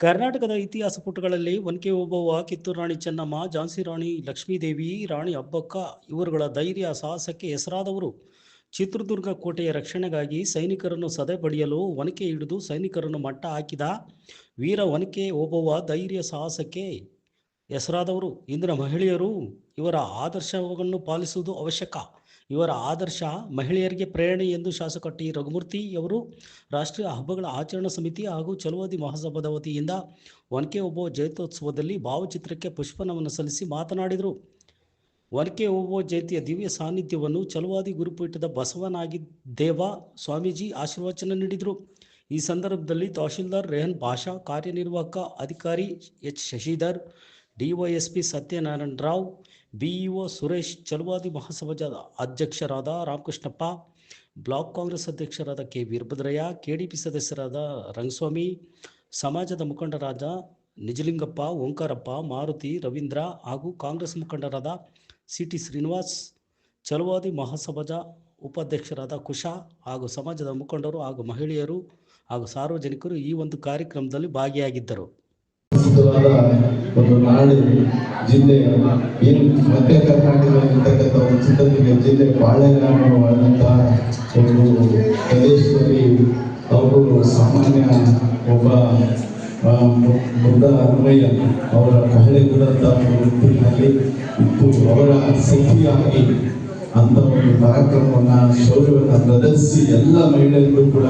ಕರ್ನಾಟಕದ ಇತಿಹಾಸ ಪುಟಗಳಲ್ಲಿ ಒನಕೆ ಓಬವ್ವ ಕಿತ್ತೂರು ರಾಣಿ ಚೆನ್ನಮ್ಮ, ಝಾನ್ಸಿ ರಾಣಿ ಲಕ್ಷ್ಮೀದೇವಿ, ರಾಣಿ ಅಬ್ಬಕ್ಕ ಇವರುಗಳ ಧೈರ್ಯ, ಸಾಹಸಕ್ಕೆ ಹೆಸರಾದವರು. ಚಿತ್ರದುರ್ಗ ಕೋಟೆಯ ರಕ್ಷಣೆಗಾಗಿ ಸೈನಿಕರನ್ನು ಸದೆ ಬಡಿಯಲು ಒನಕೆ ಹಿಡಿದು ಸೈನಿಕರನ್ನು ಮಟ್ಟ ಹಾಕಿದ ವೀರ ಒನಕೆ ಓಬವ್ವ ಧೈರ್ಯ, ಸಾಹಸಕ್ಕೆ ಹೆಸರಾದವರು. ಇಂದಿನ ಮಹಿಳೆಯರು ಇವರ ಆದರ್ಶವನ್ನು ಪಾಲಿಸುವುದು ಅವಶ್ಯಕ. ಇವರ ಆದರ್ಶ ಮಹಿಳೆಯರಿಗೆ ಪ್ರೇರಣೆ ಎಂದು ಶಾಸಕ ಟಿ. ರಘುಮೂರ್ತಿ ಅವರು ರಾಷ್ಟ್ರೀಯ ಹಬ್ಬಗಳ ಆಚರಣಾ ಸಮಿತಿ ಹಾಗೂ ಚಲುವಾದಿ ಮಹಾಸಭಾದ ವತಿಯಿಂದ ಒನಕೆ ಒಬ್ಬ ಜಯಂತ್ಯೋತ್ಸವದಲ್ಲಿ ಭಾವಚಿತ್ರಕ್ಕೆ ಪುಷ್ಪನಮನ ಸಲ್ಲಿಸಿ ಮಾತನಾಡಿದರು. ಒನಕೆ ಒಬ್ಬ ಜಯಂತಿಯ ದಿವ್ಯ ಸಾನ್ನಿಧ್ಯವನ್ನು ಚಲುವಾದಿ ಗುರುಪೀಠದ ಬಸವನಾಗಿ ದೇವ ಸ್ವಾಮೀಜಿ ಆಶೀರ್ವಚನ ನೀಡಿದರು. ಈ ಸಂದರ್ಭದಲ್ಲಿ ತಹಶೀಲ್ದಾರ್ ರೆಹನ್ ಭಾಷಾ, ಕಾರ್ಯನಿರ್ವಾಹಕ ಅಧಿಕಾರಿ H. Shashidhar DYSP Satyanarayana Rao BEO Suresh Chaluvadi ಮಹಾಸಭಾದ ಅಧ್ಯಕ್ಷರಾದ ರಾಮಕೃಷ್ಣಪ್ಪ, ಬ್ಲಾಕ್ ಕಾಂಗ್ರೆಸ್ ಅಧ್ಯಕ್ಷರಾದ ಕೆ ವೀರಭದ್ರಯ್ಯ ಕೆಡಿಪಿ ಸದಸ್ಯರಾದ ರಂಗಸ್ವಾಮಿ, ಸಮಾಜದ ಮುಖಂಡರಾದ ನಿಜಲಿಂಗಪ್ಪ, ಓಂಕಾರಪ್ಪ, ಮಾರುತಿ, ರವೀಂದ್ರ ಹಾಗೂ ಕಾಂಗ್ರೆಸ್ ಮುಖಂಡರಾದ ಸಿ ಟಿ ಶ್ರೀನಿವಾಸ್, ಚಲುವಾದಿ ಮಹಾಸಭಾದ ಉಪಾಧ್ಯಕ್ಷರಾದ ಕುಶಾ ಹಾಗೂ ಸಮಾಜದ ಮುಖಂಡರು ಹಾಗೂ ಮಹಿಳೆಯರು ಹಾಗೂ ಸಾರ್ವಜನಿಕರು ಈ ಒಂದು ಕಾರ್ಯಕ್ರಮದಲ್ಲಿ ಭಾಗಿಯಾಗಿದ್ದರು. ಒಂದು ನಾಡು ಜಿಲ್ಲೆಯ ಏನು ಮಧ್ಯ ಕರ್ನಾಟಕದಲ್ಲಿರ್ತಕ್ಕಂಥ ಒಂದು ಚಿತ್ರದುರ್ಗ ಜಿಲ್ಲೆ ಬಾಳೆಗ್ರಾಮವಾದಂತಹ ಒಂದು ಪ್ರದೇಶದಲ್ಲಿ ಅವರು ಸಾಮಾನ್ಯ ಒಬ್ಬ ಬುದ್ಧ ಅನ್ವಯ ಅವರ ಕಹಳೆಗುದಂತ ಒಂದು ವೃತ್ತಿನಲ್ಲಿ ಇತ್ತು ಅವರ ಸಖಿಯಾಗಿ ಅಂತ ಒಂದು ಕಾರ್ಯಕ್ರಮವನ್ನು, ಶೌರ್ಯವನ್ನು ಪ್ರದರ್ಶಿಸಿ ಎಲ್ಲ ಮಹಿಳೆಯರಿಗೂ ಕೂಡ,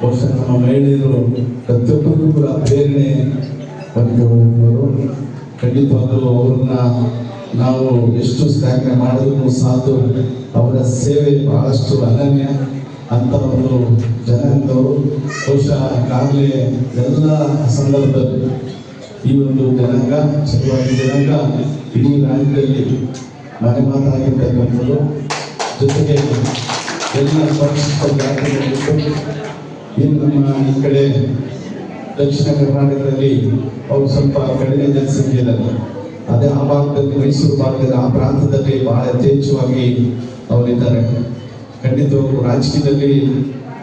ಬಹುಶಃ ನಮ್ಮ ಮಹಿಳೆಯರು ಪ್ರತಿಯೊಬ್ಬರಿಗೂ ಕೂಡ ಪ್ರೇರಣೆ ಹೊಂದಿರುವವರು ಖಂಡಿತವಾಗಲೂ ಅವ್ರನ್ನ ನಾವು ಎಷ್ಟು ಶ್ಲಾಘನೆ ಮಾಡಿದ್ರು ಸಾಧು ಅವರ ಸೇವೆ ಬಹಳಷ್ಟು ಅನನ್ಯ. ಅಂತ ಒಂದು ಜನಾಂಗದವರು ಬಹುಶಃ ಕಾಗಲೇ ಎಲ್ಲ ಸಂದರ್ಭದಲ್ಲಿ ಈ ಒಂದು ಜನಾಂಗ ಚಿತ್ರವಾಗಿ ಜನಾಂಗ ಇಡೀ ರಾಜ್ಯದಲ್ಲಿ ಮನೆ ಮಾತಾಗಿರ್ತಕ್ಕಂಥದ್ದು ಜೊತೆಗೆ ಎಲ್ಲ ಪರಿಶಿಷ್ಟ ಜಾತಿಗಳಿದ್ದು ಇನ್ನು ನಮ್ಮ ಈ ಕಡೆ ದಕ್ಷಿಣ ಕರ್ನಾಟಕದಲ್ಲಿ ಅವರು ಸ್ವಲ್ಪ ಕಡಿಮೆ ಜನಸಂಖ್ಯೆಯಲ್ಲ ಅದೇ ಆ ಭಾಗದಲ್ಲಿ, ಮೈಸೂರು ಭಾಗದಲ್ಲಿ, ಆ ಪ್ರಾಂತದಲ್ಲಿ ಬಹಳ ಯಥೇಚ್ಛವಾಗಿ ಅವರಿದ್ದಾರೆ. ಖಂಡಿತವಾಗ್ಲೂ ರಾಜಕೀಯದಲ್ಲಿ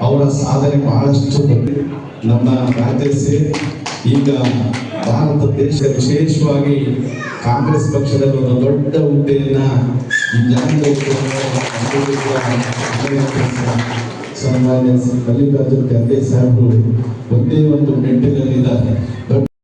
ಅವರ ಸಾಧನೆ ಬಹಳಷ್ಟು ನಮ್ಮ ರಾಜ್ಯ ಸೇರಿ. ಈಗ ಭಾರತ ದೇಶ ವಿಶೇಷವಾಗಿ ಕಾಂಗ್ರೆಸ್ ಪಕ್ಷದಲ್ಲಿ ಒಂದು ದೊಡ್ಡ ಹುದ್ದೆಯನ್ನ ಈ ಸನ್ಮಾನ್ಯ ಶ್ರೀ ಮಲ್ಲಿಕಾರ್ಜುನ ಖರ್ಗೆ ಸಾಹೇಬರು ಒಂದೇ ಒಂದು ದೊಡ್ಡ